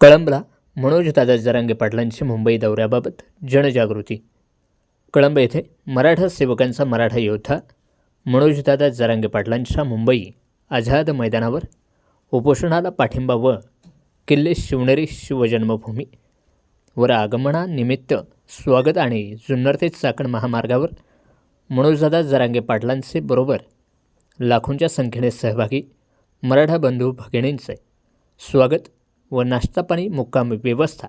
कळंबला मनोजदादा जरांगे पाटलांची मुंबई दौऱ्याबाबत जनजागृती. कळंब येथे मराठा सेवकांचा मराठा योद्धा मनोजदादा जरांगे पाटलांच्या मुंबई आझाद मैदानावर उपोषणाला पाठिंबा व किल्ले शिवनेरी शिवजन्मभूमी वर आगमनानिमित्त स्वागत आणि जुन्नर ते चाकण महामार्गावर मनोजदादा जरांगे पाटलांचे बरोबर लाखोंच्या संख्येने सहभागी मराठा बंधू भगिनींचे स्वागत व नाश्तापाणी मुक्काम व्यवस्था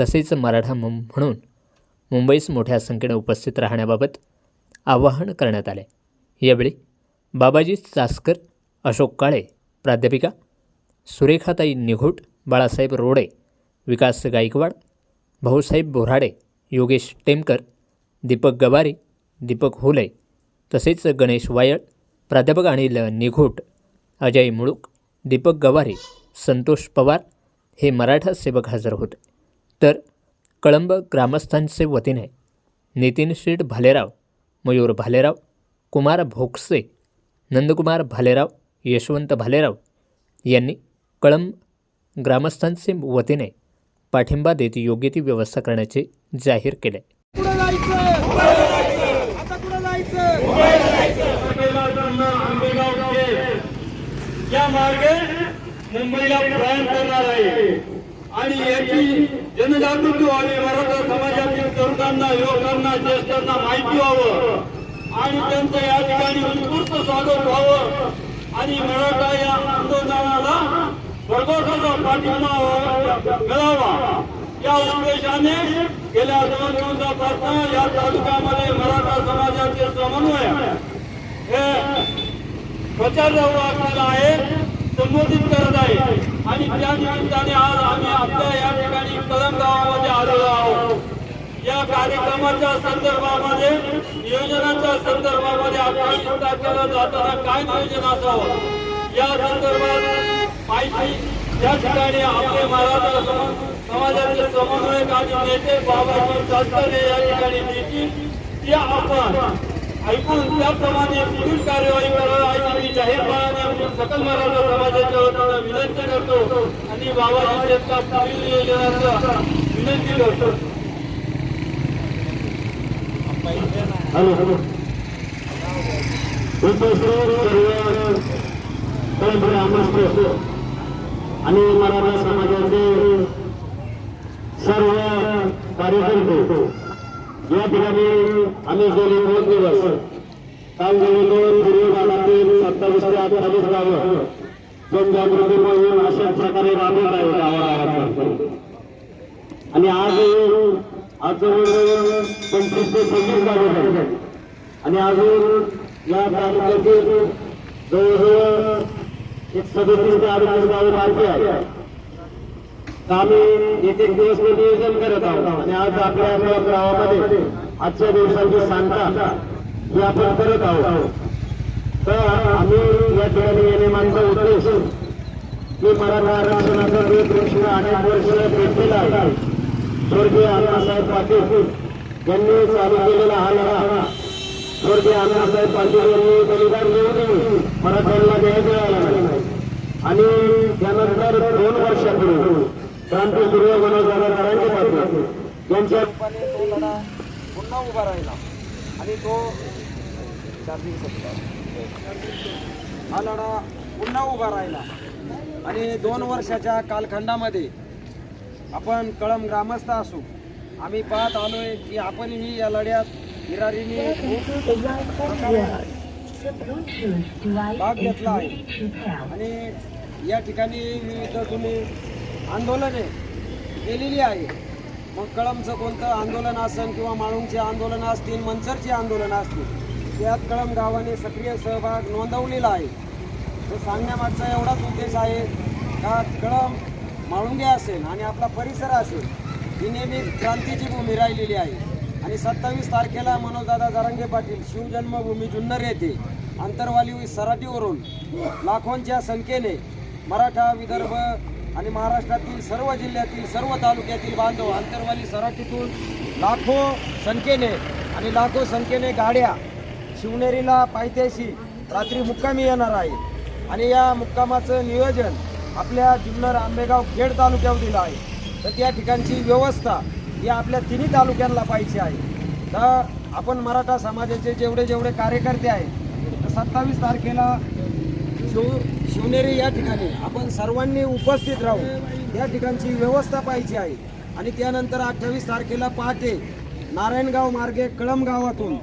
तसेच मराठा मं म्हणून मुंबईस मोठ्या संख्येने उपस्थित राहण्याबाबत आवाहन करण्यात आले. यावेळी बाबाजी चासकर अशोक काळे प्राध्यापिका सुरेखाताई निघोट बाळासाहेब रोडे विकास गायकवाड भाऊसाहेब बोराडे योगेश टेमकर दीपक गवारी दीपक हुले तसेच गणेश वायळ प्राध्यापक अनिल निघोट अजय मुळूक दीपक गवारी संतोष पवार हे मराठा सेवक हजर होते. तर कळंब ग्रामस्थांचे वतीने नितीन शेठ भालेराव मयूर भालेराव कुमार भोकसे नंदकुमार भालेराव यशवंत भालेराव यांनी कळंब ग्रामस्थांचे वतीने पाठिंबा देत योग्य ती व्यवस्था करण्याचे जाहीर केले कुठं जायचं आता कुठं जायचं आंबेगाव आंबेगाव या मार्गे मुंबईला प्रयाण करणार आहे. आणि याची जनजागृती व्हावी मराठा समाजातील तरुणांना युवकांना ज्येष्ठांना माहिती व्हावं. आणि त्यांचं या ठिकाणी उत्स्फूर्त स्वागत व्हावं. आणि मराठा या आंदोलनाला भरघोसाचा पाठिंबा मिळावा. या उद्देशाने गेल्या दोन दिवसापासून या तालुक्यामध्ये मराठा समाजाचे समन्वय हे प्रचार आपल्याला आहे संबोधित करत आहे. आणि त्या निमित्ताने आज आम्ही आपल्या या ठिकाणी कलम गावामध्ये आलेलो आहोत. या कार्यक्रमाच्या संदर्भामध्ये नियोजनाच्या संदर्भामध्ये आपण चिंता तारखेला जाताना काय नियोजन असावं? या संदर्भात माहिती त्या ठिकाणी आपले मराठा समाजाचे समन्वयक आणि नेते बाबाजी चालताने या ठिकाणी देतील ते आपण ऐकून त्याप्रमाणे पुढील कार्यवाही करावी अशी मी जाहीरपणाने सकल मराठा समाजाच्या वतीनं विनंती करतो. आणि बाबाजी त्यांचा पुढील नियोजनाचा विनंती करतो. Hello hello. आणि मराठा समाजाचे सर्व कार्यकर्ते या ठिकाणी आम्ही गेले दोन दिवस काल जवळजवळ पूर्व भागातील सत्तावीस ते अठ्ठावीस गावं जनजागृती मोहीम अशाच प्रकारे राबवत आहे गावागावात आणि आज आज जवळजवळ पंचवीस ते सव्वीस गावं आहेत आणि अजून या तालुक्यातील जवळजवळ एक सदतीस ते अडतीस गावं बाकी आहे आम्ही एक एक दिवस म्हणजे नियोजन करत आहोत. आणि आज आपल्या आपल्या गावामध्ये आजच्या दिवसांची सांगता हे आपण करत आहोत. तर आम्ही या ठिकाणी येणे मागचा उद्देश की मराठा आरक्षणाचा जो प्रश्न अनेक वर्ष भेटलेला आहे स्वर्गीय अण्णासाहेब पाटील यांनी चालू केलेला हा लढा. स्वर्गीय अण्णासाहेब पाटील यांनी बलिदान देऊन मराठ्यांना न्याय मिळाला नाही. आणि त्यानंतर दोन वर्षापूर्वी क्रांतीसूर्य मनोज दादा पाटील यांच्या रूपाने तो लढा पुन्हा उभा राहिला. आणि तो चार्जिंग हा लढा पुन्हा उभा राहिला. आणि दोन वर्षाच्या कालखंडामध्ये आपण कळम ग्रामस्थ असू आम्ही पाहत आलोय की आपणही या लढ्यात हिरारीने भाग घेतला आहे. आणि या ठिकाणी विविध तुम्ही आंदोलने केलेली आहे. मग कळमचं कोणतं आंदोलन असेल किंवा माळुंगचे आंदोलन असतील मंचरची आंदोलनं असतील त्यात कळम गावाने सक्रिय सहभाग नोंदवलेला आहे. तो सांगण्यामागचा एवढाच उद्देश आहे का कळम माळुंगे असेल आणि आपला परिसर असेल ही नेहमी क्रांतीची भूमी राहिलेली आहे. आणि सत्तावीस तारखेला मनोजदादा जारंगे पाटील शिवजन्मभूमी जुन्नर येथे आंतरवाली सराटीवरून लाखोंच्या संख्येने मराठा विदर्भ आणि महाराष्ट्रातील सर्व जिल्ह्यातील सर्व तालुक्यातील बांधव आंतरवाली सराटीतून लाखो संख्येने आणि लाखो संख्येने गाड्या शिवनेरीला पायथ्याशी रात्री मुक्कामी येणार आहे आणि या मुक्कामाचं नियोजन आपल्या जुन्नर आंबेगाव खेड तालुक्यावर दिलं आहे. तर त्या ठिकाणची व्यवस्था ही आपल्या तिन्ही तालुक्यांना पाहिजे आहे. तर आपण मराठा समाजाचे जेवढे जेवढे कार्यकर्ते आहेत तर सत्तावीस तारखेला शिव शिवनेरी या ठिकाणी आपण सर्वांनी उपस्थित राहू. या ठिकाणची व्यवस्था पाहिजे आहे. आणि त्यानंतर अठ्ठावीस तारखेला पहाटे नारायणगाव मार्गे कळम गावातून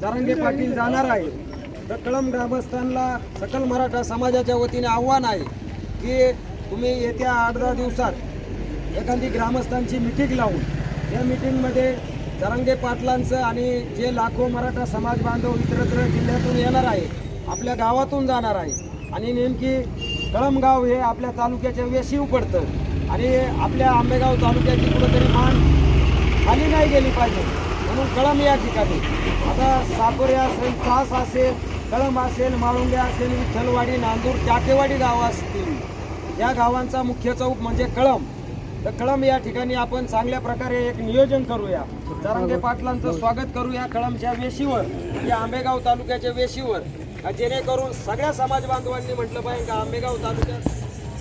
जरांगे पाटील जाणार आहे तर कळम ग्रामस्थांना सकल मराठा समाजाच्या वतीने आव्हान आहे की तुम्ही येत्या आठ दहा दिवसात एखादी ग्रामस्थांची मिटिंग लावून या मिटिंगमध्ये तरंगे पाटलांचं आणि जे लाखो मराठा समाज बांधव इतरत्र जिल्ह्यातून येणार आहे आपल्या गावातून जाणार आहे आणि नेमकी कळमगाव हे आपल्या तालुक्याच्या वेशीव पडतं आणि आपल्या आंबेगाव तालुक्याची कुठंतरी मान खाली नाही गेली पाहिजे. म्हणून कळम या ठिकाणी. आता साकोरे असेल चास असेल कळम असेल माळुंगे असेल विठ्ठलवाडी नांदूर टाकेवाडी गावं असतील. या गावांचा मुख्य चौक म्हणजे कळम. तर कळम या ठिकाणी आपण चांगल्या प्रकारे एक नियोजन करूया. तरंगे पाटलांचं स्वागत करूया कळमच्या वेशीवर या आंबेगाव तालुक्याच्या वेशीवर. जेणेकरून सगळ्या समाज बांधवांनी म्हटलं पाहिजे का आंबेगाव तालुक्यात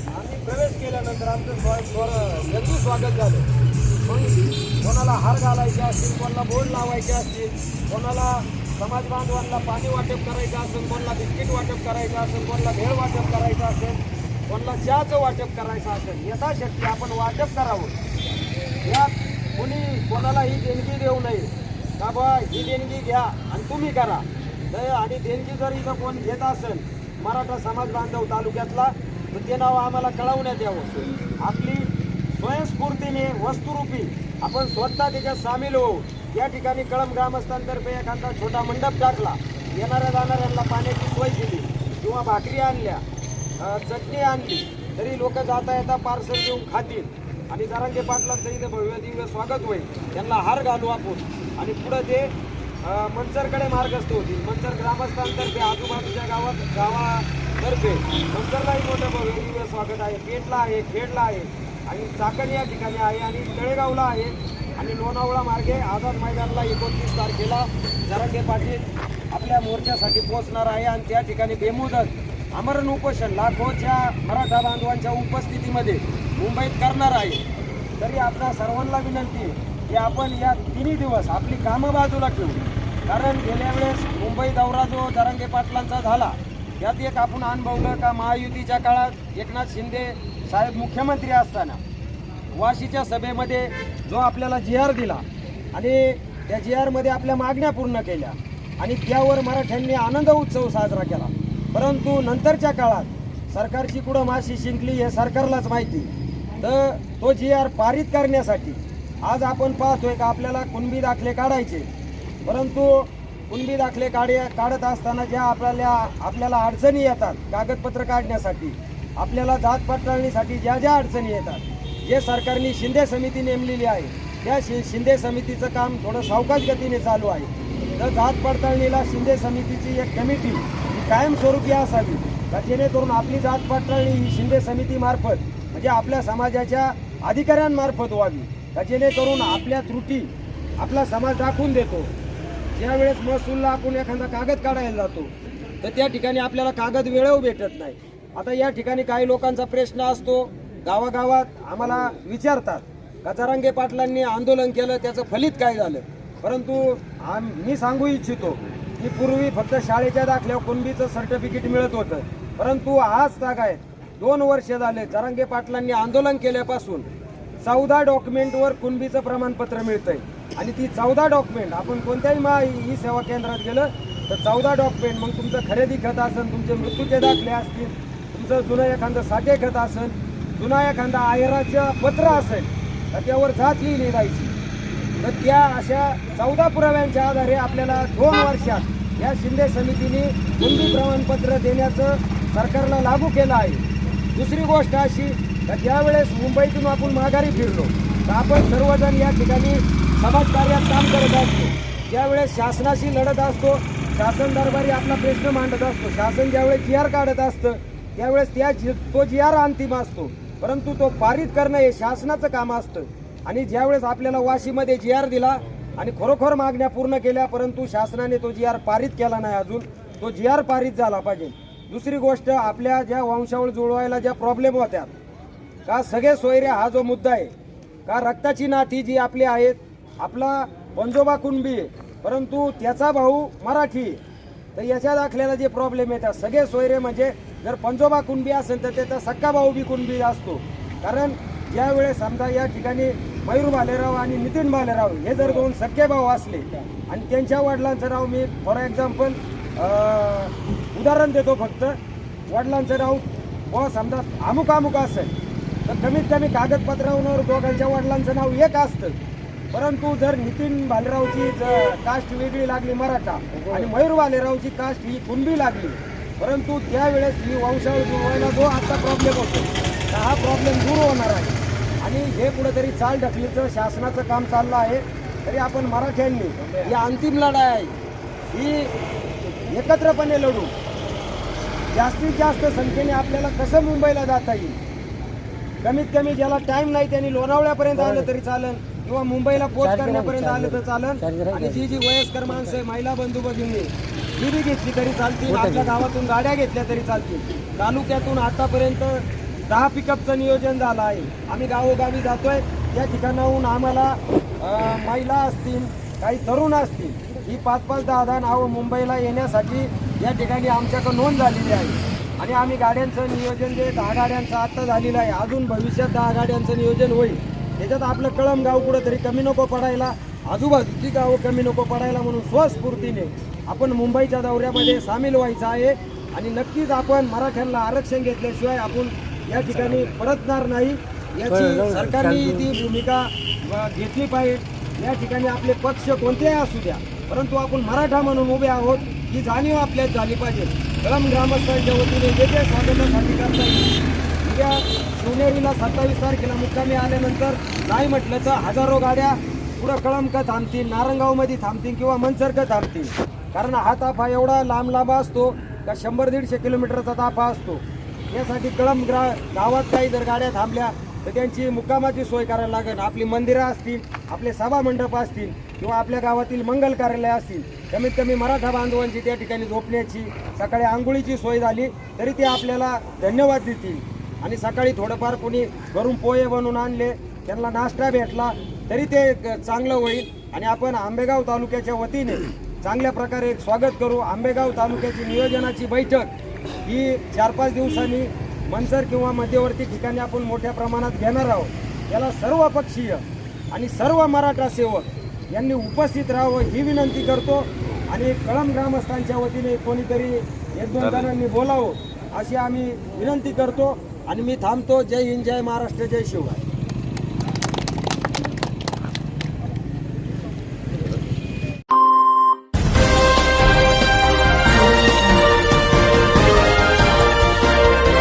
आम्ही प्रवेश केल्यानंतर आमचं स्वा स्वर जल्दी स्वागत झालं. मग कोणाला हार घालायचे असतील कोणाला बोर्ड लावायचे असतील कोणाला समाज बांधवांना पाणी वाटप करायचं असेल कोणाला बिस्किट वाटप करायचं असेल कोणाला भेळ वाटप करायचं असेल कोणाला चहाचं वाटप करायचं असेल यथाशक्ती आपण वाटप करावं. यात कोणी कोणाला ही देणगी देऊ नये. का बा ही देणगी घ्या आणि तुम्ही करा. दय आणि देणगी जर इथं कोण घेत असेल मराठा समाज बांधव तालुक्यातला तर ते नाव आम्हाला कळवण्यात यावं. आपली स्वयंस्फूर्तीने वस्तुरूपी आपण स्वतः त्याच्यात सामील होऊ. या ठिकाणी कळम ग्रामस्थांतर्फे एखादा छोटा मंडप टाकला. येणाऱ्या जाणाऱ्यांना पाण्याची सोय दिली किंवा भाकरी आणल्या चटणी आणली तरी लोक जाता येता पार्सल घेऊन खातील. आणि जरांगे पाटलांचं इथं भव्य दिव्य स्वागत होईल. त्यांना हार घालू आपण. आणि पुढं ते मंचरकडे मार्गस्थ होतील मंचर ग्रामस्थांतर्फे आजूबाजूच्या गावात गावातर्फे मंचरलाही मोठं भव्य स्वागत आहे. पेटला आहे खेडला आहे. आणि चाकण या ठिकाणी आहे आणि तळेगावला आहे. आणि लोणावळा मार्गे आझाद मैदानला एकोणतीस तारखेला जरांगे पाटील आपल्या मोर्चासाठी पोहोचणार आहे. आणि त्या ठिकाणी बेमुदत आमरण उपोषण लाखोच्या मराठा बांधवांच्या उपस्थितीमध्ये मुंबईत करणार आहे. तरी आपल्या सर्वांना विनंती की आपण या तिन्ही दिवस आपली कामं बाजूला ठेवू. कारण गेल्या वेळेस मुंबई दौरा जो दरंगे पाटलांचा झाला यात एक आपण अनुभवलं का महायुतीच्या काळात एकनाथ शिंदे साहेब मुख्यमंत्री असताना वाशीच्या सभेमध्ये जो आपल्याला जी आर दिला आणि त्या जी आरमध्ये आपल्या मागण्या पूर्ण केल्या आणि त्यावर मराठ्यांनी आनंद उत्सव साजरा केला. परंतु नंतरच्या काळात सरकारची कुठं माशी शिंकली हे सरकारलाच माहिती. तर तो जी आर पारित करण्यासाठी आज आपण पाहतोय का आपल्याला कुणबी दाखले काढायचे. परंतु कुणबी दाखले काढे काढत असताना ज्या आपल्याला आपल्याला अडचणी येतात कागदपत्र काढण्यासाठी आपल्याला जात पडताळणीसाठी ज्या ज्या अडचणी येतात जे सरकारने शिंदे समिती नेमलेली आहे त्या शि शिंदे समितीचं काम थोडं सावकाश गतीने चालू आहे. तर जात पडताळणीला शिंदे समितीची एक कमिटी ही कायमस्वरूपी असावी का जेणेकरून आपली जात पडताळणी ही शिंदे समितीमार्फत म्हणजे आपल्या समाजाच्या अधिकाऱ्यांमार्फत व्हावी. का जेणेकरून आपल्या त्रुटी आपला समाज दाखवून देतो. ज्यावेळेस महसूलला आपण एखादा कागद काढायला जातो तर त्या ठिकाणी आपल्याला कागद वेळेवर भेटत नाही. आता या ठिकाणी काही लोकांचा प्रश्न असतो गावागावात आम्हाला विचारतात का पाटलांनी आंदोलन केलं त्याचं फलित काय झालं? परंतु आम मी सांगू इच्छितो की पूर्वी फक्त शाळेच्या दाखल्यावर कुणबीचं सर्टिफिकेट मिळत होतं. परंतु आज तागायत दोन वर्ष झाले जरांगे पाटलांनी आंदोलन केल्यापासून चौदा डॉक्युमेंटवर कुणबीचं प्रमाणपत्र मिळतंय. आणि ती चौदा डॉक्युमेंट आपण कोणत्याही मा ई सेवा केंद्रात गेलं तर चौदा डॉक्युमेंट मग तुमचं खरेदी खत असेल तुमचे मृत्यूचे दाखले असतील तुमचं जुनं एखादं साठे खत असेल जुना एखादा आयराचं पत्र असेल तर त्यावर जात लिहिली जायची. तर त्या अशा चौदा पुराव्यांच्या आधारे आपल्याला दोन वर्षात या शिंदे समितीने कुणबी प्रमाणपत्र देण्याचं सरकारला लागू केलं आहे. दुसरी गोष्ट अशी तर ज्यावेळेस मुंबईतून आपण माघारी फिरलो. तर आपण सर्वजण या ठिकाणी समाजकार्यात काम करत असतो. ज्यावेळेस शासनाशी लढत असतो शासन दरबारी आपला प्रश्न मांडत असतो. शासन ज्यावेळेस जी आर काढत असतं त्यावेळेस त्या जी तो जी आर अंतिम असतो. परंतु तो पारित करणं हे शासनाचं काम असतं. आणि ज्यावेळेस आपल्याला वाशीमध्ये जी आर दिला आणि खरोखर मागण्या पूर्ण केल्या परंतु शासनाने तो जी आर पारित केला नाही अजून तो जी आर पारित झाला पाहिजे. दुसरी गोष्ट आपल्या ज्या वंशावळ जुळवायला ज्या प्रॉब्लेम होत्या का सगळे सोयरे हा जो मुद्दा आहे का रक्ताची नाती जी आपली आहेत आपला पंजोबा कुणबी परंतु त्याचा भाऊ मराठी तर याच्या दाखल्याला जे प्रॉब्लेम येतात सगळे सोयरे म्हणजे जर पंजोबा कुणबी असेल तर त्याचा सक्का भाऊ बी कुणबी असतो. कारण ज्यावेळेस समजा या ठिकाणी मयूर भालेराव आणि नितीन भालेराव हे जर दोन सख्खे भाऊ असले आणि त्यांच्या वडिलांचं नाव मी फॉर एक्झाम्पल उदाहरण देतो फक्त. वडिलांचं नाव व समजा अमुक अमुक असेल तर कमीत कमी कागदपत्रांवर दोघांच्या वडिलांचं नाव एक असतं. परंतु जर नितीन भालेरावची कास्ट वेगळी लागली मराठा आणि मयूर भालेरावची कास्ट ही कुणबी लागली परंतु त्यावेळेस ही वंशावळ जुळवायला जो आता प्रॉब्लेम होतो तर हा प्रॉब्लेम दूर होणार आहे. आणि हे कुठेतरी चाल ढकलीचं शासनाचं काम चाललं आहे. तरी आपण मराठ्यांनी ही अंतिम लढाई आहे. ही एकत्रपणे लढू. जास्तीत जास्त संख्येने आपल्याला कसं मुंबईला जाता येईल? कमीत कमी ज्याला टाइम नाही त्यांनी लोणावळ्यापर्यंत आलं तरी चालेल. किंवा मुंबईला पोच करण्यापर्यंत आलं तर चालेल. आणि जी जी वयस्कर माणसं महिला बंधू भगिनी जी बी घेतली तरी चालतील. आपल्या गावातून गाड्या घेतल्या तरी चालतील. तालुक्यातून आतापर्यंत दहा पिकअपचं नियोजन झालं आहे. आम्ही गावोगावी जातोय. त्या ठिकाणाहून आम्हाला महिला असतील काही तरुण असतील ही पाच पाच दहा दहा नावं मुंबईला येण्यासाठी या ठिकाणी आमच्याकडे नोंद झालेली आहे. आणि आम्ही गाड्यांचं नियोजन जे दहा गाड्यांचं आत्ता झालेलं आहे अजून भविष्यात दहा गाड्यांचं नियोजन होईल. त्याच्यात आपलं कळम गाव कुठंतरी कमी नको पडायला आजूबाजूची गावं कमी नको पडायला म्हणून स्वस्फूर्तीने आपण मुंबईच्या दौऱ्यामध्ये सामील व्हायचं आहे. आणि नक्कीच आपण मराठ्यांना आरक्षण घेतल्याशिवाय आपण या ठिकाणी परतणार नाही. याची सरकारने ती भूमिका घेतली पाहिजे. या ठिकाणी आपले पक्ष कोणतेही असू द्या परंतु आपण मराठा म्हणून उभे आहोत ही जाणीव आपल्यात झाली पाहिजे. कळम ग्रामस्थांच्या वतीने जे जे स्वागतासाठी करता. येईल उद्या शिवनेरीला सत्तावीस तारखेला मुक्कामी आल्यानंतर नाही म्हटलं तर हजारो गाड्या पुढं कळम का थांबतील नारंगावमध्ये थांबतील किंवा मनसर का थांबतील. कारण हा ताफा एवढा लांब लांब असतो का शंभर दीडशे किलोमीटरचा ताफा असतो. यासाठी कळम ग्रा गावात काही जर गाड्या थांबल्या तर त्यांची मुक्कामाची सोय करायला लागेल. आपली मंदिरं असतील आपले सभा मंडप असतील किंवा आपल्या गावातील मंगल कार्यालय असतील कमीत कमी मराठा बांधवांची त्या ठिकाणी झोपण्याची सकाळी आंघोळीची सोय झाली तरी ते आपल्याला धन्यवाद देतील. आणि सकाळी थोडंफार कोणी घरून पोहे बनवून आणले त्यांना नाश्ता भेटला तरी ते चांगलं होईल. आणि आपण आंबेगाव तालुक्याच्या वतीने चांगल्या प्रकारे स्वागत करू. आंबेगाव तालुक्याची नियोजनाची बैठक ही चार पाच दिवसांनी मनसर किंवा मध्यवर्ती ठिकाणी आपण मोठ्या प्रमाणात घेणार आहोत. याला सर्व पक्षीय आणि सर्व मराठा सेवक यांनी उपस्थित राहावं ही विनंती करतो आणि कळम ग्रामस्थांच्या वतीने कोणीतरी एक दोन जणांनी बोलावं अशी आम्ही विनंती करतो आणि मी थांबतो. जय हिंद जय महाराष्ट्र जय शिवराय.